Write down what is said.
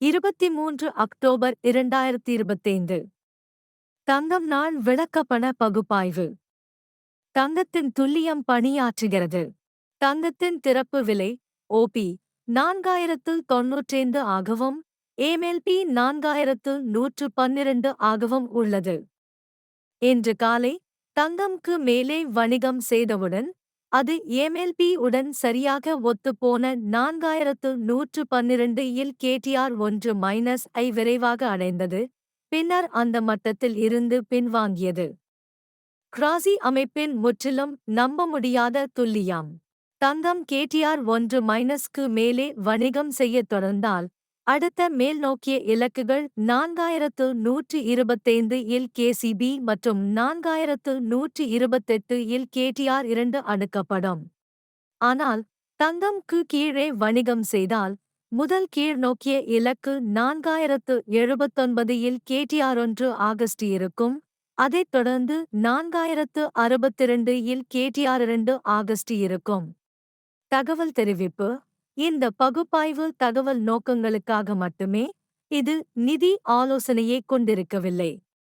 இருபத்தி மூன்று அக்டோபர் இரண்டாயிரத்தி இருபத்தைந்து தங்கம் நாள் விளக்கப்பண பகுப்பாய்வு. தங்கத்தின் துல்லியம் பணியாற்றுகிறது. தங்கத்தின் திறப்பு விலை ஓபி நான்காயிரத்து தொன்னூற்றைந்து ஆகவும் ஏமெல்பி நான்காயிரத்து நூற்று பன்னிரண்டு ஆகவும் உள்ளது. இன்று காலை தங்கம்க்கு மேலே வணிகம் செய்தவுடன் அது எம்எல்பி உடன் சரியாக ஒத்துப்போன நான்காயிரத்து நூற்று பன்னிரண்டு இல் கேடிஆர் ஒன்று மைனஸ் ஐ விரைவாக அடைந்தது பின்னர் அந்த மட்டத்தில் இருந்து பின்வாங்கியது. கிராசி அமைப்பின் முற்றிலும் நம்ப முடியாத துல்லியம். தங்கம் கேடிஆர் ஒன்று மைனஸ்க்கு மேலே வணிகம் செய்யத் தொடர்ந்தால் அடுத்த மேல்நோக்கிய இலக்குகள் நான்காயிரத்து நூற்று இருபத்தைந்து இல் கேசிபி மற்றும் நான்காயிரத்து நூற்று இருபத்தெட்டு இல் கேடிஆர் இரண்டு அடுக்கப்படும். ஆனால் தங்கம்க்கு கீழே வணிகம் செய்தால் முதல் கீழ்நோக்கிய இலக்கு நான்காயிரத்து எழுபத்தொன்பது இல் கேடிஆர் ஒன்று ஆகஸ்ட் இருக்கும் அதைத் தொடர்ந்து நான்காயிரத்து அறுபத்திரண்டு இல் கேடிஆர் இரண்டு ஆகஸ்ட் இருக்கும். தகவல் தெரிவிப்பு இந்த பகுப்பாய்வு தகவல் நோக்கங்களுக்காக மட்டுமே இது நிதி ஆலோசனையை கொண்டிருக்கவில்லை.